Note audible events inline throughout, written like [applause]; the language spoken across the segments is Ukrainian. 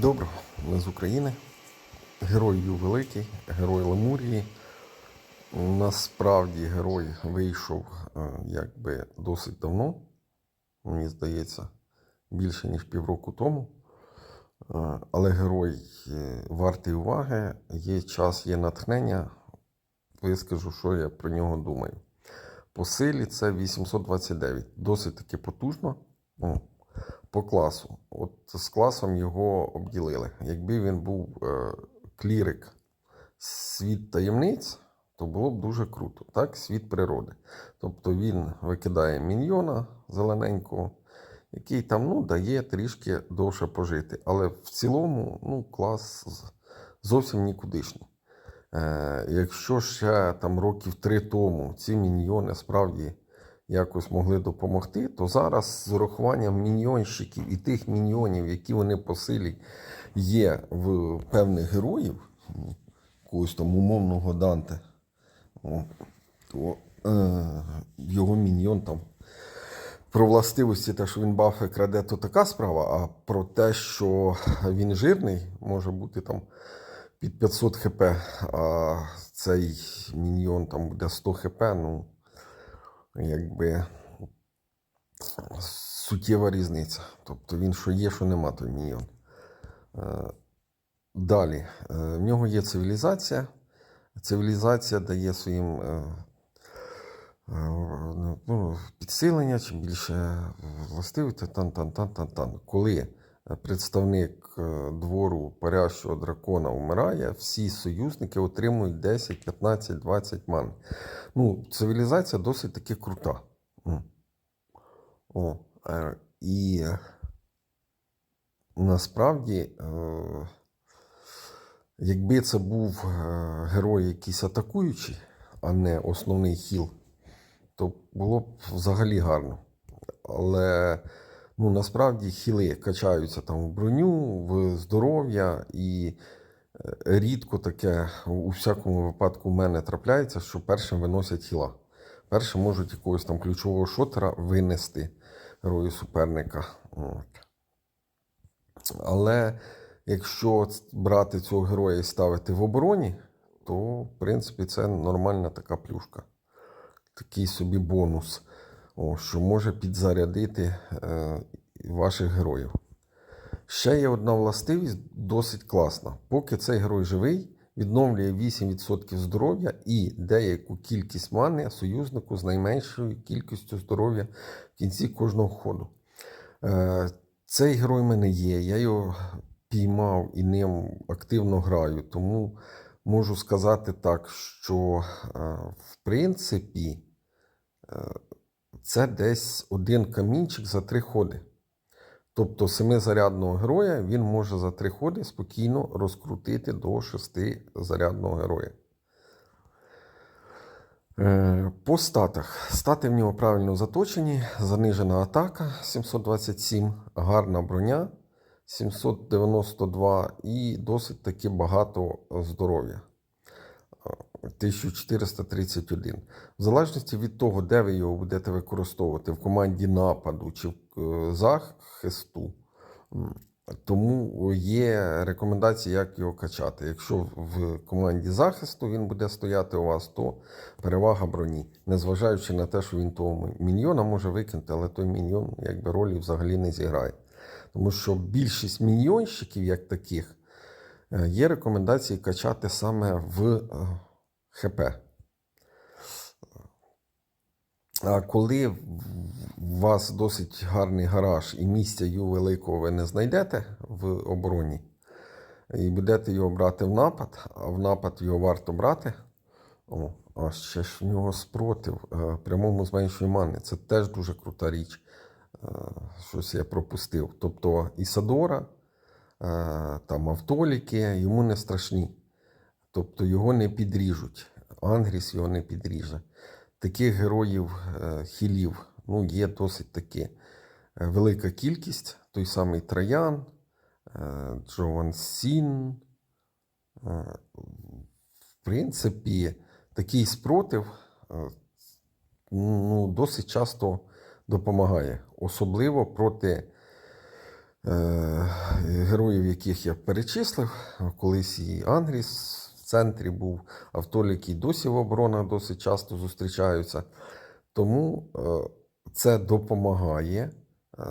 Доброго, ми з України. Герой Ю Великий, герой Лемурії. Насправді герой вийшов е, якби досить давно, мені здається, більше ніж півроку тому. Е, Але герой е, вартий уваги, є час, є натхнення. Вискажу, що я про нього думаю. По силі це 829. Досить таки потужно. По класу. От з класом його обділили. Якби він був е, клірик світ таємниць, то було б дуже круто. Так, світ природи. Тобто він викидає міньйона зелененького, який там ну, дає трішки довше пожити. Але в цілому ну, клас зовсім нікудишній. Е, якщо ще там років три тому ці міньйони справді якось могли допомогти, то зараз з урахуванням міньйонщиків і тих міньйонів, які вони по силі є в певних героїв, якогось там умовного Данте, то е, його міньйон там. Про властивості, те, що він бафи краде, то така справа. А про те, що він жирний, може бути там під 500 хп, а цей міньйон там буде 100 хп, ну, якби суттєва різниця. Тобто він що є, що нема, той міньйон. Е, Далі. Е, В нього є цивілізація. Цивілізація дає своїм е, е, ну, підсилення, чим більше властивості, тан тан тан тан тан Коли представник е, двору парящого дракона вмирає, всі союзники отримують 10, 15, 20 ман. Ну, цивілізація досить таки крута. О, е, і насправді, е, якби це був герой якийсь атакуючий, а не основний хіл, то було б взагалі гарно. Але ну, насправді хіли качаються там в броню, в здоров'я, і е, рідко таке у всякому випадку в мене трапляється, що першим виносять хіла. Першим можуть якогось там ключового шотера винести герою суперника. От. Але якщо брати цього героя і ставити в обороні, то в принципі це нормальна така плюшка. Такий собі бонус, о, що може підзарядити е, ваших героїв. Ще є одна властивість досить класна. Поки цей герой живий, відновлює 8% здоров'я і деяку кількість мани союзнику з найменшою кількістю здоров'я в кінці кожного ходу. Е, Цей герой в мене є, я його піймав і ним активно граю, тому можу сказати так, що е, в принципі е, це десь один камінчик за три ходи. Тобто семизарядного героя він може за три ходи спокійно розкрутити до шестизарядного героя. Е, По статах. Стати в нього правильно заточені, занижена атака 727, гарна броня 792 і досить таки багато здоров'я. Е, 1431. В залежності від того, де ви його будете використовувати, в команді нападу чи в е, захисту, тому є рекомендації, як його качати. Якщо в команді захисту він буде стояти у вас, то перевага броні. Незважаючи на те, що він того міньйона може викинути, але той міньйон якби ролі взагалі не зіграє. Тому що більшість міньйонщиків, як таких, е, є рекомендації качати саме в е, ХП. А коли у вас досить гарний гараж і місця ю великого ви не знайдете в обороні, і будете його брати в напад, а в напад його варто брати. О, а ще ж в нього спротив е, прямому зменшує мани. Це теж дуже крута річ. Е, Щось я пропустив. Тобто Ісадора, е, там автоліки йому не страшні. Тобто його не підріжуть. Ангріс його не підріже. Таких героїв е, хілів ну, є досить таки е, велика кількість. Той самий Троян, е, Джован Сін. В принципі, такий спротив ну, досить часто допомагає, особливо проти героїв, яких я перечислив, колись і Ангріс центрі був, Автолік і досі в оборонах досить часто зустрічаються. Тому е, це допомагає. Е,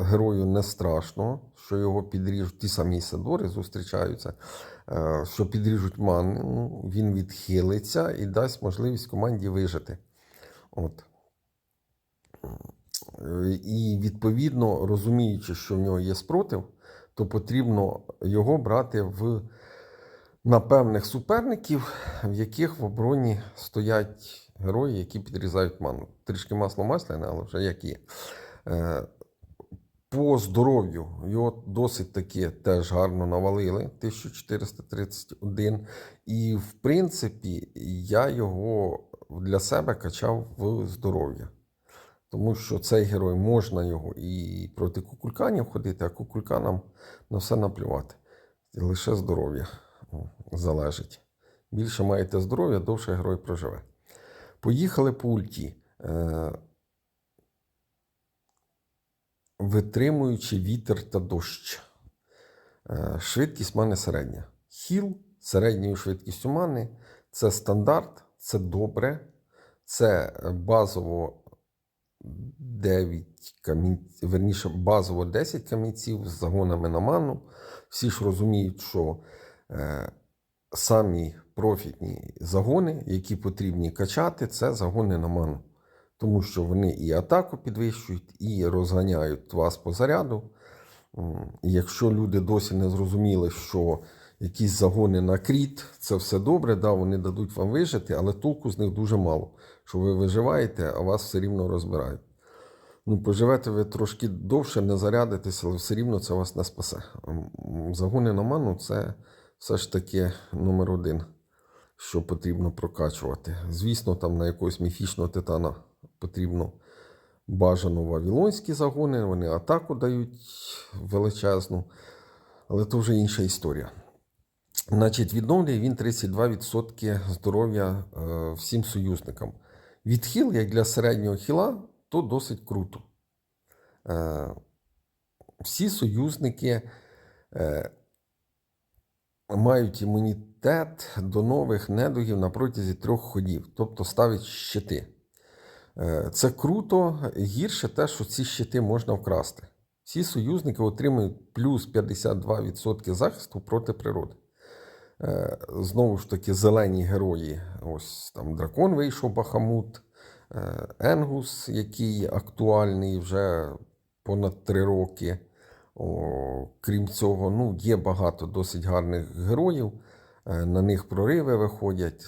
Герою не страшно, що його підріжуть. Ті самі Сидори зустрічаються, е, що підріжуть ману, він відхилиться і дасть можливість команді вижити. От. І відповідно, розуміючи, що в нього є спротив, то потрібно його брати в на певних суперників, в яких в обороні стоять герої, які підрізають ману. Трішки масло масляне, але вже як є. Е, По здоров'ю його досить таки теж гарно навалили 1431. І, в принципі, я його для себе качав в здоров'я. Тому що цей герой можна його і проти кукульканів ходити, а кукульканам на все наплювати. Лише здоров'я залежить. Більше маєте здоров'я, довше герой проживе. Поїхали по ульті. Е, Витримуючи вітер та дощ. Е, Швидкість мани середня. Хіл середньою швидкістю мани це стандарт, це добре, це базово 9 камінців, верніше, базово 10 камінців з загонами на ману. Всі ж розуміють, що е, самі профітні загони, які потрібні качати, це загони на ману. Тому що вони і атаку підвищують, і розганяють вас по заряду. Якщо люди досі не зрозуміли, що якісь загони на кріт, це все добре, да, вони дадуть вам вижити, але толку з них дуже мало. Що ви виживаєте, а вас все рівно розбирають. Ну, поживете ви трошки довше, не зарядитесь, але все рівно це вас не спасе. Загони на ману це все ж таки номер один, що потрібно прокачувати. Звісно, там на якогось міфічного титана потрібно бажано вавилонські загони, вони атаку дають величезну, але то вже інша історія. Значить, відновлює він 32% здоров'я е, всім союзникам. Відхил, як для середнього хіла, то досить круто. Е, всі союзники е, мають імунітет до нових недугів на протязі трьох ходів, тобто ставить щити. Е, Це круто, гірше те, що ці щити можна вкрасти. Всі союзники отримують плюс 52% захисту проти природи. Е, Знову ж таки, зелені герої. Ось там дракон вийшов Бахамут, е, Енгус, який актуальний вже понад три роки. О, крім цього, ну, є багато досить гарних героїв. Е, На них прориви виходять.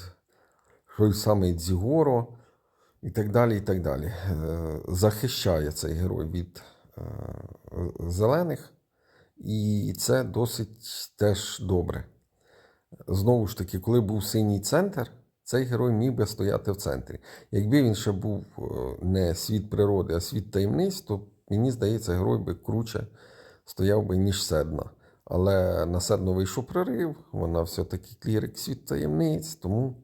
Той самий Дзігоро і так далі. і так далі. Е, Захищає цей герой від е, зелених, і це досить теж добре. Знову ж таки, коли був синій центр, цей герой міг би стояти в центрі. Якби він ще був не світ природи, а світ таємниць, то мені здається, герой би круче стояв би, ніж Седна. Але на Седну вийшов прорив, вона все-таки клірик світ таємниць, тому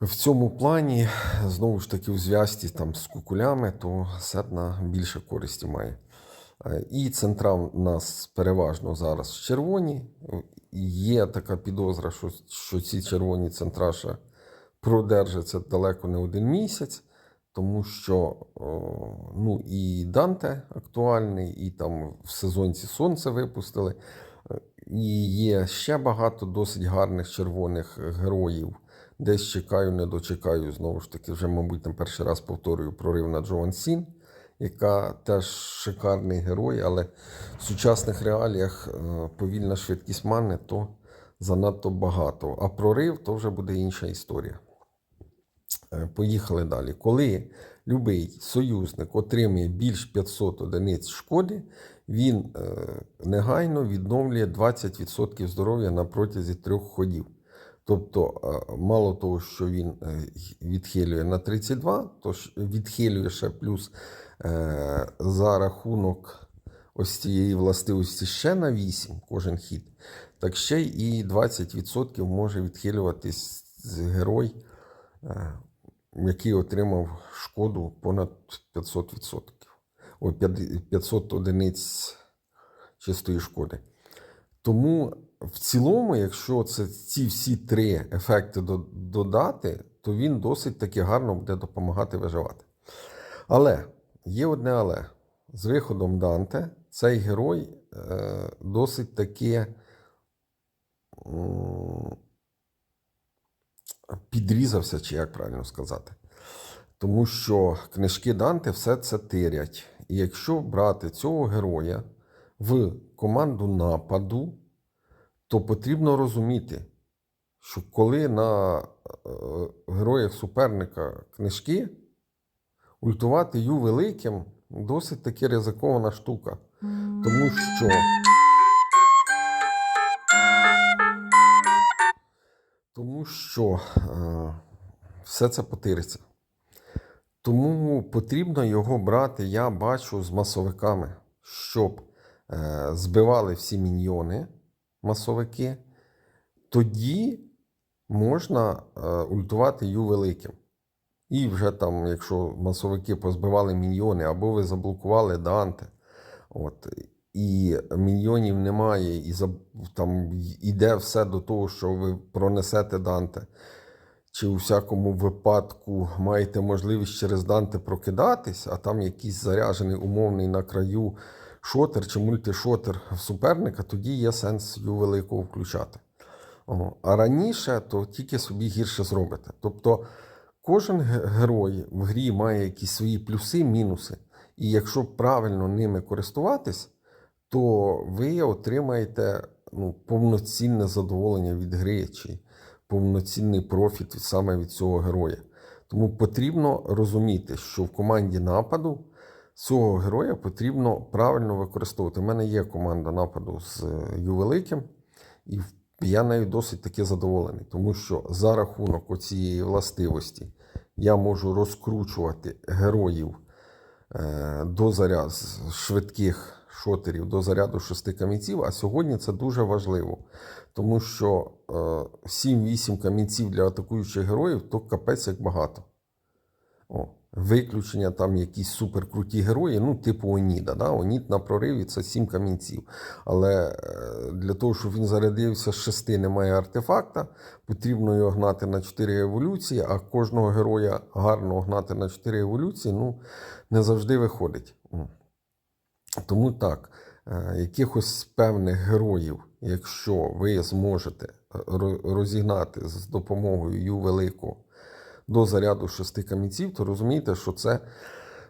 в цьому плані, знову ж таки, у зв'язці там з кукулями, то Седна більше користі має. Е, І центра в нас переважно зараз червоні. Є така підозра, що, що ці червоні центра ще продержаться далеко не один місяць, тому що ну, і Данте актуальний, і там в сезонці Сонце випустили. І є ще багато досить гарних червоних героїв. Десь чекаю, не дочекаю. Знову ж таки, вже, мабуть, там перший раз повторюю прорив на Джоан Сін яка теж шикарний герой, але в сучасних реаліях е, повільна швидкість мани то занадто багато. А прорив то вже буде інша історія. Е, Поїхали далі. Коли любий союзник отримує більш 500 одиниць шкоди, він е, негайно відновлює 20% здоров'я на протязі трьох ходів. Тобто, е, мало того, що він відхилює на 32, то відхилює ще плюс за рахунок ось цієї властивості ще на 8 кожен хід, так ще і 20% може відхилюватись з герой, який отримав шкоду понад 500%. Ой, 500 одиниць чистої шкоди. Тому в цілому, якщо це ці всі три ефекти додати, то він досить таки гарно буде допомагати виживати. Але є одне але. З виходом Данте цей герой е, досить таки підрізався, чи як правильно сказати. Тому що книжки Данте все це тирять. І якщо брати цього героя в команду нападу, то потрібно розуміти, що коли на е, героях суперника книжки, ультувати Ю великим досить таки ризикована штука. Тому що. Тому що е, все це потириться. Тому потрібно його брати, я бачу, з масовиками, щоб е, збивали всі міньйони, масовики. Тоді можна е, ультувати Ю великим. І вже там, якщо масовики позбивали міньйони, або ви заблокували Данте, от, і міньйонів немає, і там йде все до того, що ви пронесете Данте, чи у всякому випадку маєте можливість через Данте прокидатись, а там якийсь заряджений умовний на краю шотер чи мультишотер суперника, тоді є сенс Ю великого включати. О, А раніше то тільки собі гірше зробите. Тобто кожен герой в грі має якісь свої плюси, мінуси. І якщо правильно ними користуватись, то ви отримаєте ну, повноцінне задоволення від гри чи повноцінний профіт саме від цього героя. Тому потрібно розуміти, що в команді нападу цього героя потрібно правильно використовувати. У мене є команда нападу з е, Ювеликим, і я нею досить таки задоволений, тому що за рахунок оцієї властивості я можу розкручувати героїв до заряду швидких шотерів до заряду шести камінців. А сьогодні це дуже важливо, тому що е, 7-8 камінців для атакуючих героїв то капець як багато. О, виключення там якісь суперкруті герої, ну, типу Оніда. Да? Онід на прориві це 7 камінців. Але е, для того, щоб він зарядився з 6, немає артефакта, потрібно його гнати на 4 еволюції, а кожного героя гарно гнати на 4 еволюції, ну, не завжди виходить. Тому так, е, якихось певних героїв, якщо ви зможете розігнати з допомогою Ю великого до заряду шести камінців, то розумієте, що це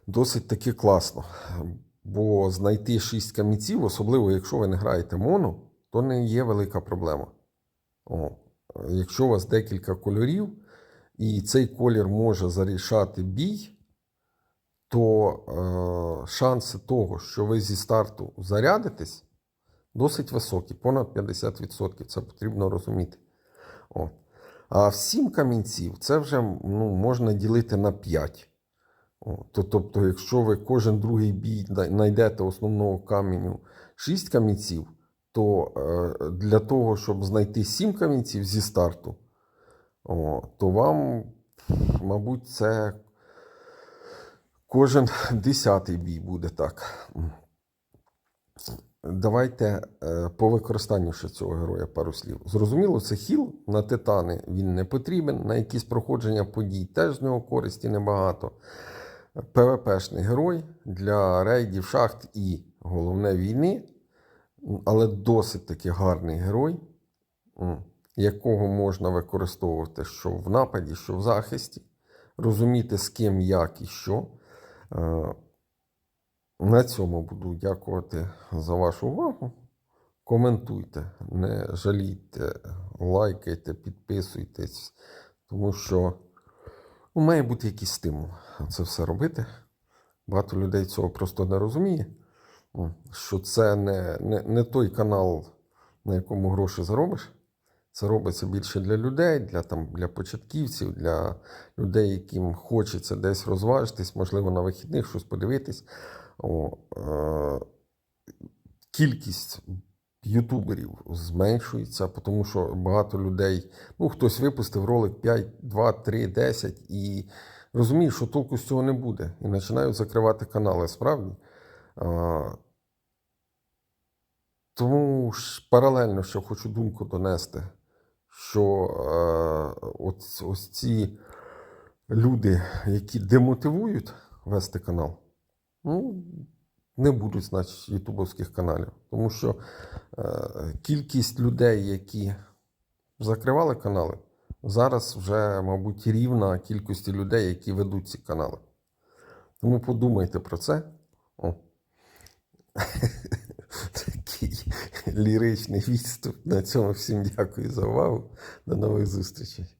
досить таки класно. Бо знайти шість камінців, особливо якщо ви не граєте моно, то не є велика проблема. О, якщо у вас декілька кольорів, і цей колір може зарішати бій, то е, шанси того, що ви зі старту зарядитесь, досить високі, понад 50%. Це потрібно розуміти. От. А 7 камінців це вже ну, можна ділити на 5. То, тобто, якщо ви кожен другий бій най- знайдете основного каменю 6 камінців, то е, для того, щоб знайти 7 камінців зі старту, то вам, мабуть, це кожен десятий бій буде так. Давайте е, по використанню ще цього героя пару слів. Зрозуміло, це хіл на титани він не потрібен, на якісь проходження подій теж з нього користі небагато. ПВПшний герой для рейдів, шахт і головне війни, але досить таки гарний герой, якого можна використовувати що в нападі, що в захисті, розуміти з ким, як і що. На цьому буду дякувати за вашу увагу. Коментуйте, не жалійте, лайкайте, підписуйтесь, тому що ну, має бути якийсь стимул це все робити. Багато людей цього просто не розуміє, що це не, не, не той канал, на якому гроші заробиш. Це робиться більше для людей, для, там, для початківців, для людей, яким хочеться десь розважитись, можливо, на вихідних щось подивитись. О, е, кількість ютуберів зменшується, тому що багато людей, ну, хтось випустив ролик 5, 2, 3, 10 і розуміє, що толку з цього не буде. І починають закривати канали. Справді. Е, Тому ж паралельно, що хочу думку донести, що е, ось, ось ці люди, які демотивують вести канал, ну, не будуть, значить, ютубовських каналів. Тому що е, кількість людей, які закривали канали, зараз вже, мабуть, рівна кількості людей, які ведуть ці канали. Тому подумайте про це. О. [laughs] Такий ліричний відступ. На цьому всім дякую за увагу. До нових зустрічей.